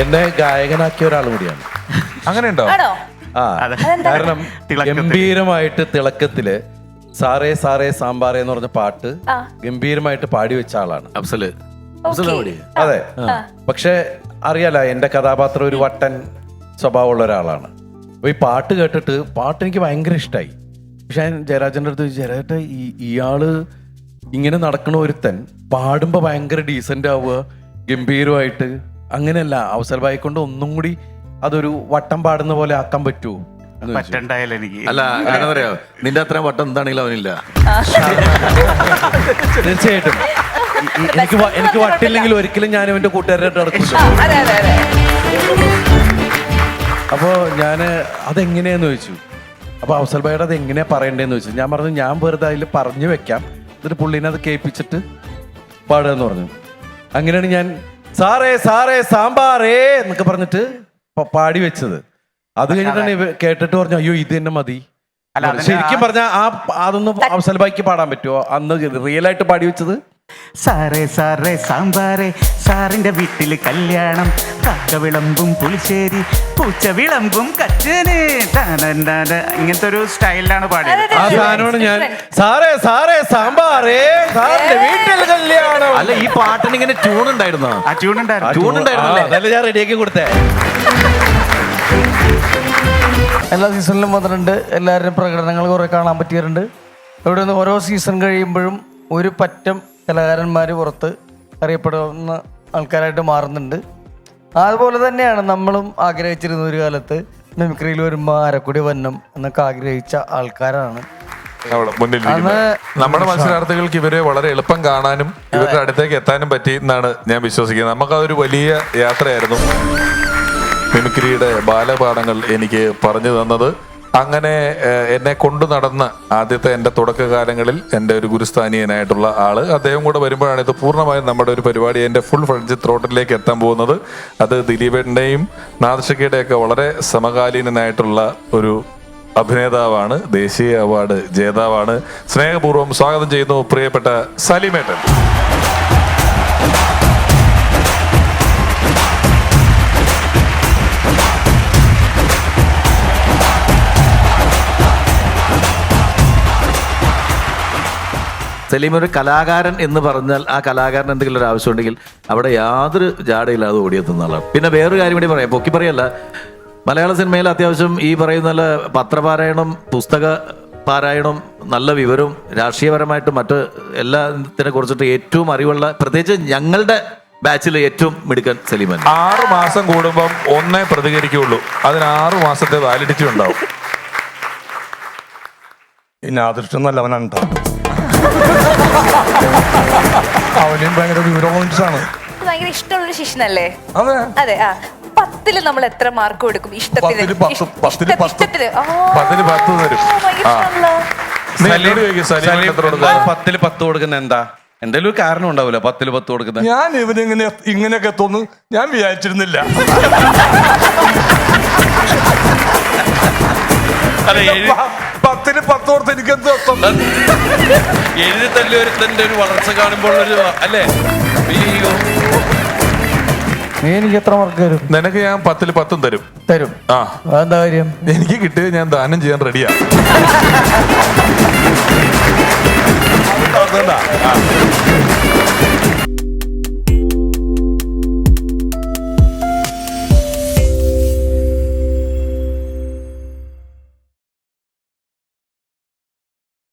എന്നെ ഗായകനാക്കിയ ഒരാൾ കൂടിയാണ്. അങ്ങനെ ഉണ്ടോ ആണോ? ആ. അതെ. കാരണം. ഗംഭീരമായിട്ട് തിളക്കത്തിൽ സാറേ സാറേ സാമ്പാറേ എന്ന് പറഞ്ഞ പാട്ട് ആ. ഗംഭീരമായിട്ട് പാടി വെച്ച ആളാണ്. അഫ്സൽ. അതെ. പക്ഷെ അറിയാലോ എന്റെ കഥാപാത്രം ഒരു വട്ടൻ സ്വഭാവമുള്ള ഒരാളാണ്. അപ്പൊ ഈ പാട്ട് കേട്ടിട്ട് പാട്ട് എനിക്ക് ഭയങ്കര ഇഷ്ടമായി പക്ഷെ ഞാൻ ജയരാജന്റെ അടുത്ത് ചോദിച്ചു, ജയരാജ ഈ ഇയാൾ ഇങ്ങനെ നടക്കണ ഒരുത്തൻ പാടുമ്പോ ഭയങ്കര ഡീസന്റ് ആവുക ഗംഭീരമായിട്ട് അങ്ങനെയല്ല അവസര ബായി കൊണ്ട് ഒന്നും കൂടി അതൊരു വട്ടം പാടുന്ന പോലെ ആക്കാൻ പറ്റുമോ പറ്റണ്ടായാലും എനിക്ക്. അല്ല കാരണം പറയാ നിന്റെ അത്രയും വട്ടം എന്താണെങ്കിലും അവനില്ല. തീർച്ചയായിട്ടും. എനിക്ക് വ- എനിക്ക് വട്ടില്ലെങ്കിൽ ഒരിക്കലും ഞാൻ ഇവന്റെ കൂട്ടുകാരായിട്ട് നടക്കില്ല അതെ അതെ അതെ. അപ്പോൾ ഞാൻ അതെങ്ങനെയാന്ന് ചോദിച്ചു. അപ്പോൾ അവസൽ ഭായിയുടെ അത് എങ്ങനെയാ പറയണ്ടേന്ന് ചോദിച്ചു. ഞാൻ പറഞ്ഞു ഞാൻ വെറുതെ അതിൽ പറഞ്ഞു വെക്കാം. എന്നിട്ട് പുള്ളീനെ അത് കേൾപ്പിച്ചിട്ട് പാടുക എന്ന് പറഞ്ഞു. അങ്ങനെയാണ് ഞാൻ സാറേ സാറേ സാമ്പാറേ എന്നൊക്കെ പറഞ്ഞിട്ട് പാടി വെച്ചത്. അത് കഴിഞ്ഞിട്ടാണ് കേട്ടിട്ട് പറഞ്ഞു അയ്യോ ഇത് തന്നെ മതി. ശരിക്കും പറഞ്ഞാൽ ആ അതൊന്നും അവസലബായിക്ക് പാടാൻ പറ്റുമോ അന്ന് റിയൽ ആയിട്ട് പാടി വെച്ചത്? സാറേ സാറേ സാമ്പാറേ. സാറിന്റെ വീട്ടിൽ കല്യാണം. കാക്ക വിളമ്പും പുളിശ്ശേരി പൂച്ച വിളമ്പും കച്ചന്. ഇങ്ങനത്തെ ഒരു സ്റ്റൈലിലാണ് പാടിയത്. ആ സാധനമാണ് ഞാൻ. സാറേ സാറേ സാമ്പാറേ. സാറിന്റെ വീട്ടിൽ കല്യാണം. അല്ല ഈ പാട്ടിന് ഇങ്ങനെ ട്യൂൺ ഉണ്ടായിരുന്നോ? ആ ട്യൂൺ ഉണ്ടായിരുന്നു. ട്യൂൺ ഉണ്ടായിരുന്നല്ലേ? ഞാൻ റെഡിയാക്കി കൊടുത്തേ. എല്ലാ സീസണിലും വന്നിട്ടുണ്ട്. എല്ലാവരുടെയും പ്രകടനങ്ങൾ കുറെ കാണാൻ പറ്റിയിട്ടുണ്ട് ഇവിടെ നിന്ന് ഓരോ സീസൺ കഴിയുമ്പോഴും ഒരു പറ്റം കലാകാരന്മാർ പുറത്ത് അറിയപ്പെടുന്ന ആൾക്കാരായിട്ട് മാറുന്നുണ്ട്. അതുപോലെ തന്നെയാണ് നമ്മളും ആഗ്രഹിച്ചിരുന്ന ഒരു കാലത്ത് മിമിക്രിയിൽ വരുമ്പോൾ അരക്കുടി വന്നം എന്നൊക്കെ ആഗ്രഹിച്ച ആൾക്കാരാണ്. നമ്മുടെ മത്സരാർത്ഥികൾക്ക് ഇവരെ വളരെ എളുപ്പം കാണാനും ഇവരുടെ അടുത്തേക്ക് എത്താനും പറ്റി എന്നാണ് ഞാൻ വിശ്വസിക്കുന്നത്. നമുക്കതൊരു വലിയ യാത്രയായിരുന്നു മിമിക്രിയുടെ ബാലപാഠങ്ങൾ എനിക്ക് പറഞ്ഞു തന്നത്. അങ്ങനെ എന്നെ കൊണ്ടു നടന്ന ആദ്യത്തെ എന്റെ തുടക്കകാലങ്ങളിൽ എന്റെ ഒരു ഗുരുസ്ഥാനീയനായിട്ടുള്ള ആൾ. അദ്ദേഹം കൂടെ വരുമ്പോഴാണ് ഇത് പൂർണമായും നമ്മുടെ ഒരു പരിപാടി എന്റെ ഫുൾ ഫ്രഞ്ച് ത്രോട്ടിലേക്ക് എത്താൻ പോകുന്നത്. അത് ദിലീപേട്ടന്റെയും നാദശക്കിയുടെയൊക്കെ വളരെ സമകാലീനനായിട്ടുള്ള ഒരു അഭിനേതാവാണ് ദേശീയ അവാർഡ് ജേതാവാണ്. സ്നേഹപൂർവം സ്വാഗതം ചെയ്യുന്നു പ്രിയപ്പെട്ട സലിമേട്ടൻ. സലീം ഒരു കലാകാരൻ എന്ന് പറഞ്ഞാൽ ആ കലാകാരൻ എന്തെങ്കിലും ഒരു ആവശ്യം ഉണ്ടെങ്കിൽ അവിടെ യാതൊരു ജാടയില്ലാതെ ഓടിയെത്തുന്ന ആളാണ്. പിന്നെ വേറൊരു കാര്യം കൂടി പറയാം. പൊക്കി പറയല്ല. മലയാള സിനിമയിൽ അത്യാവശ്യം ഈ പറയുന്ന നല്ല പത്രപാരായണം പുസ്തക പാരായണം നല്ല വിവരവും രാഷ്ട്രീയപരമായിട്ട് മറ്റ് എല്ലാത്തിനെ കുറിച്ചിട്ട് ഏറ്റവും അറിവുള്ള പ്രത്യേകിച്ച് ഞങ്ങളുടെ ബാച്ചിൽ ഏറ്റവും മിടുക്കൻ സലീമൻ ആറ് മാസം കൂടുമ്പം ഒന്നേ പ്രതികരിക്കുകയുള്ളൂ അതിന് ആറ് മാസത്തെ വാലിഡിറ്റി ഉണ്ടാവും. പിന്നെ അദൃഷ്ടം നല്ലവനാണ് കേട്ടോ അവനും ഭയങ്കര വിവരമാണ് ഇത് ഭയങ്കര ഇഷ്ടമുള്ള ശിഷ്യനല്ലേ? അതെ. അതെ ആ. പത്തിൽ നമ്മൾ എത്ര മാർക്ക് കൊടുക്കും ഇഷ്ടത്തിന്. ഇഷ്ടത്തിന്. പത്തിൽ പത്ത് കൊടുക്കുന്ന എന്താ? എന്തെങ്കിലും ഒരു കാരണം ഉണ്ടാവില്ല പത്തിൽ പത്ത് കൊടുക്കുന്നത്? ഞാൻ ഇവനിങ്ങനെ ഇങ്ങനെയൊക്കെ തോന്നു ഞാൻ വിചാരിച്ചിരുന്നില്ല. പ- പത്തിന് പത്ത് കൊടുത്ത് എനിക്ക് എന്ത് അർത്ഥം എഴുതി തല്ലി ഒരുത്തന്റെ ഒരു വളർച്ച കാണുമ്പോൾ ഒരു അല്ലേ? അയ്യോ. എനിക്ക് എത്ര മാർക്ക് തരും? നിനക്ക് ഞാൻ പത്തിൽ പത്തും തരും. തരും. ആ. അതെന്താ കാര്യം? എനിക്ക് കിട്ടിയത് ഞാൻ ദാനം ചെയ്യാൻ റെഡിയാ അതുകൊണ്ടാ.